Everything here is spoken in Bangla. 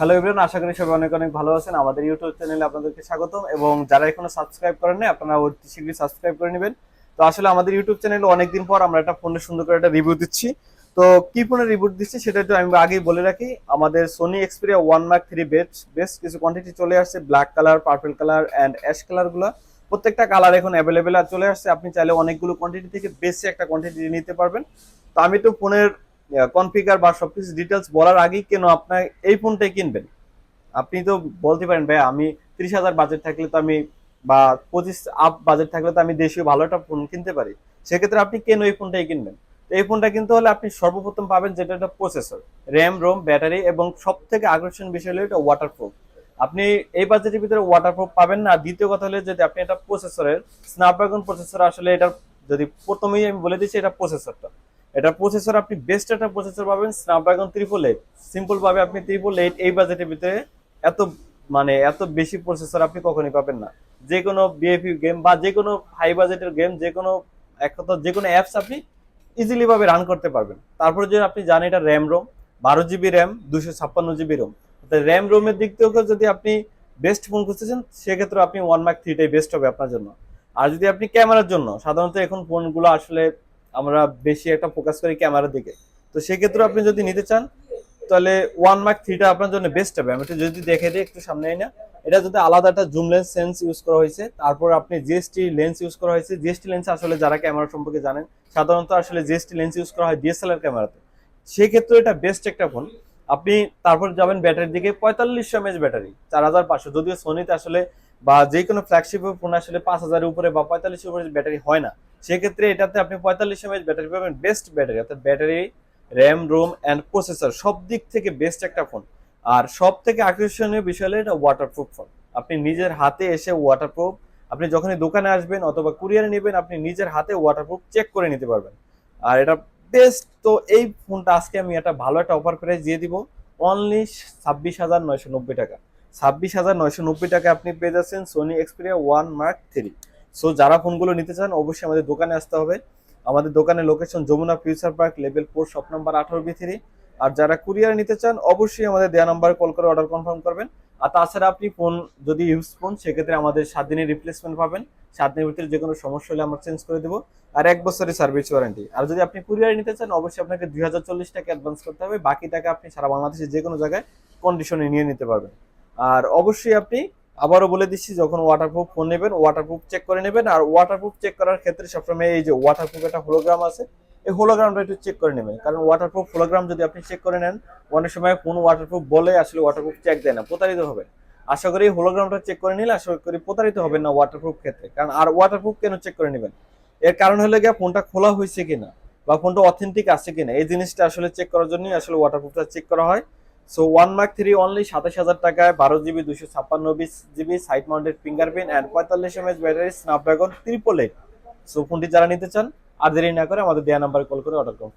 হ্যালো এভরিওয়ান আশা করি সবাই অনেক অনেক ভালো আছেন। আমাদের ইউটিউব চ্যানেলে আপনাদেরকে স্বাগতম এবং যারা এখনও সাবস্ক্রাইব করেন নাই, আপনারা অতি শীঘ্রই সাবস্ক্রাইব করে নেবেন। তো আসলে আমাদের ইউটিউব চ্যানেলে অনেকদিন পর আমরা একটা ফোনের সুন্দর করে একটা রিভিউ দিচ্ছি। তো কি ফোনের রিভিউ দিচ্ছি সেটা একটু আমি আগেই বলে রাখি। আমাদের Sony Xperia one mark three best best কিছু কোয়ান্টিটি চলে আসছে black colour purple colour and ash কালারগুলো। প্রত্যেকটা কালার এখন অ্যাভেলেবেল আর চলে আসছে। আপনি চাইলে অনেকগুলো কোয়ান্টিটি থেকে বেশি একটা কোয়ান্টিটি নিতে পারবেন। তো আমি তো ফোনের কনফিগার বা সবকিছু ডিটেলস বলার আগেই কেন আপনার এই ফোনটাই কিনবেন? আপনি তো বলতে পারেন, ভাই, আমি ত্রিশ হাজার বাজেট থাকলে তো আমি বা পঁচিশ আপ বাজেট থাকলে তো আমি দেশীয় ভালো একটা ফোন কিনতে পারি। সেক্ষেত্রে আপনি কেন এই ফোনটাই কিনবেন? এই ফোনটা কিনতে হলে আপনি সর্বপ্রথম পাবেন যেটা একটা প্রসেসর র্যাম রোম ব্যাটারি এবং সব থেকে আকর্ষণ বিষয় হলো এটা ওয়াটারপ্রুফ আপনি এই বাজেটের ভিতরে ওয়াটারপ্রুফ পাবেন না। দ্বিতীয় কথা হলো যদি আপনি এটা প্রসেসরের স্ন্যাপড্রাগন প্রসেসর আসলে এটা যদি প্রথমেই আমি বলে দিচ্ছি এটা প্রসেসরটা এটা প্রসেসর আপনি বেস্ট একটা প্রসেসর পাবেন স্ন্যাপড্রাগন ত্রিপল এইট সিম্পল ভাবে আপনি ত্রিপল এইট এই বাজেটের ভিতরে এত মানে এত বেশি প্রসেসর আপনি কখনই পাবেন না। যে কোনো বিএফি গেম বা যে কোনো হাই বাজেটের গেম যে কোনো এক কথা যে কোনো অ্যাপস আপনি ইজিলি ভাবে রান করতে পারবেন। তারপরে যদি আপনি জানেন এটা র্যাম রোম বারো জিবি র্যাম দুশো ছাপ্পান্ন জিবি রোম র্যাম রোমের দিক থেকেও যদি আপনি বেস্ট ফোন খুঁজতেছেন সেক্ষেত্রে আপনি ওয়ান মার্ক থ্রিটাই বেস্ট হবে আপনার জন্য। আর যদি আপনি ক্যামেরার জন্য, সাধারণত এখন ফোনগুলো আসলে আমরা বেশি একটা ফোকাস করি ক্যামেরার দিকে। তো সেক্ষেত্রে আপনি যদি নিতে চান, তাহলে ওয়ান মার্ক থ্রিটা আপনার জন্য বেস্ট হবে। আমি যদি দেখে দিই, একটু সামনে না এটা যদি আলাদা একটা জুম লেন্স সেন্স ইউজ করা হয়েছে, তারপর আপনি জিএসটি লেন্স ইউজ করা হয়েছে। জিএসটি লেন্স আসলে যারা ক্যামেরা সম্পর্কে জানেন, সাধারণত আসলে জিএসটি লেন্স ইউজ করা হয় ডিএসএলআর ক্যামেরাতে সেক্ষেত্রে এটা বেস্ট একটা ফোন আপনি তারপর যাবেন ব্যাটারির দিকে, পঁয়তাল্লিশশো এমএচ ব্যাটারি চার হাজার পাঁচশো। যদিও সোনিতে আসলে বা যে কোনো ফ্ল্যাগশিপের ফোন আসলে পাঁচ হাজারের উপরে বা পঁয়তাল্লিশ উপরে ব্যাটারি হয় না। সেক্ষেত্রে এটাতে আপনি পঁয়তাল্লিশ এমএচ ব্যাটারি পাবেন বেস্ট ব্যাটারি অর্থাৎ battery RAM ROM and processor সব দিক থেকে বেস্ট একটা ফোন আর সব থেকে আকর্ষণীয় বিষয় হলো এটা ওয়াটারপ্রুফ ফোন আপনি নিজের হাতে এসে ওয়াটারপ্রুফ আপনি যখনই দোকানে আসবেন অথবা কুরিয়ারে নেবেন, আপনি নিজের হাতে ওয়াটারপ্রুফ চেক করে নিতে পারবেন। আর এটা বেস্ট তো এই ফোনটা আজকে আমি একটা ভালো একটা অফার প্রাইস দিয়ে দিব অনলি ছাব্বিশ হাজার নয়শো নব্বই টাকা। ছাব্বিশ হাজার নয়শো নব্বই টাকা আপনি পেয়ে যাচ্ছেন Sony Xperia one mark three so যারা ফোনগুলো নিতে চান, অবশ্যই আমাদের দোকানে আসতে হবে। আমাদের দোকানের location Jamuna future park level four shop number আঠারো বি থ্রি আর যারা কুরিয়ার নিতে চান, অবশ্যই আমাদের দেয়া নাম্বারে কল করে অর্ডার কনফার্ম করবেন। আর তাছাড়া আপনি ফোন যদি ইউজ ফোন সেক্ষেত্রে আমাদের সাত দিনের রিপ্লেসমেন্ট পাবেন। সাত দিনের ভিতরে যে কোনো সমস্যা হলে আমরা চেঞ্জ করে দেবো। আর এক বছরের সার্ভিস ওয়ারেন্টি আর যদি আপনি কুরিয়ার নিতে চান, অবশ্যই আপনাকে দুই হাজার চল্লিশ টাকা অ্যাডভান্স করতে হবে। বাকি টাকা আপনি সারা বাংলাদেশে যে কোনো জায়গায় কন্ডিশনে নিয়ে নিতে পারবেন। আর অবশ্যই আপনি আবারও বলে দিচ্ছি, যখন ওয়াটারপ্রুফ ফোন নেবেন ওয়াটারপ্রুফ চেক করে নেবেন। আর ওয়াটারপ্রুফ চেক করার ক্ষেত্রে সবসময় এই যে ওয়াটারপ্রুফ একটা হোলোগ্রাম আছে, এই হোলোগ্রামটা একটু চেক করে নেবেন। কারণ ওয়াটারপ্রুফ হোলোগ্রাম যদি আপনি চেক করে নেন, অনেক সময় ফোন ওয়াটারপ্রুফ বলে আসলে ওয়াটারপ্রুফ চেক দেয় না, প্রতারিত হবে। আশা করি হোলোগ্রামটা চেক করে নিলে, আশা করি প্রতারিত হবেন না ওয়াটারপ্রুফ ক্ষেত্রে। কারণ আর ওয়াটারপ্রুফ কেন চেক করে নেবেন? এর কারণ হলো গিয়ে ফোনটা খোলা হয়েছে কিনা, বা ফোনটা অথেন্টিক আছে কিনা, এই জিনিসটা আসলে চেক করার জন্যই আসলে ওয়াটারপ্রুফটা চেক করা হয়। So one mark three only সাতাশ হাজার টাকায় বারো জিবি দুশো ছাপ্পান্ন GB side mounted fingerprint and পঁয়তাল্লিশ MS battery Snapdragon triple eight so ফোনটি যারা নিতে চান, আর দেরি না করে আমাদের দেয়া নাম্বারে কল করে অর্ডার করুন।